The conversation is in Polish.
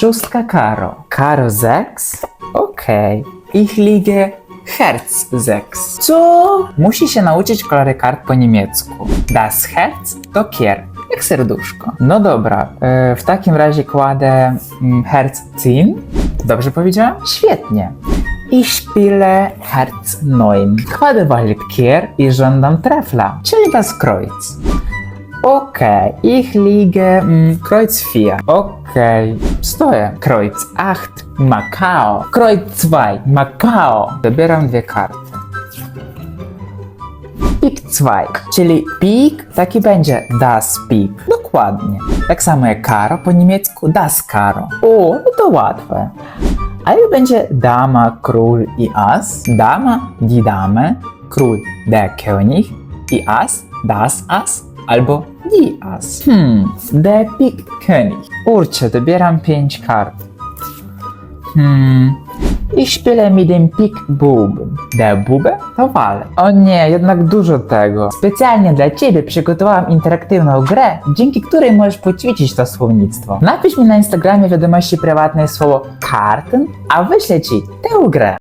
Szóstka Karo. Karo sechs? Okej. Ich liege Herz sechs. Co? Musi się nauczyć kolory kart po niemiecku. Das Herz to kier. Jak serduszko. No dobra, e, w takim razie kładę mm, Herz 10. Dobrze powiedziałam? Świetnie. Ich spiele Herz 9. Kładę Walib kier i żądam trefla, czyli das Kreuz. Okay, ich liege mm, Kreuz 4. Okay, stoję. Kreuz 8, Macao. Kreuz 2, Macao. Dobieram dwie karty. Pik 2, czyli pik taki będzie das pik. Dokładnie. Tak samo jak karo po niemiecku das karo. O, no to łatwe. A jak będzie dama, król i as? Dama, die Dame, król, der König i as, das as albo die as. Hmm, der Pik König. Kurczę, dobieram pięć kart. Hmm, ich spiele mit dem Pik Buben. Der Bube to walec. O nie, jednak dużo tego. Specjalnie dla Ciebie przygotowałam interaktywną grę, dzięki której możesz poćwiczyć to słownictwo. Napisz mi na Instagramie wiadomości prywatnej słowo karten, a wyślę Ci tę grę.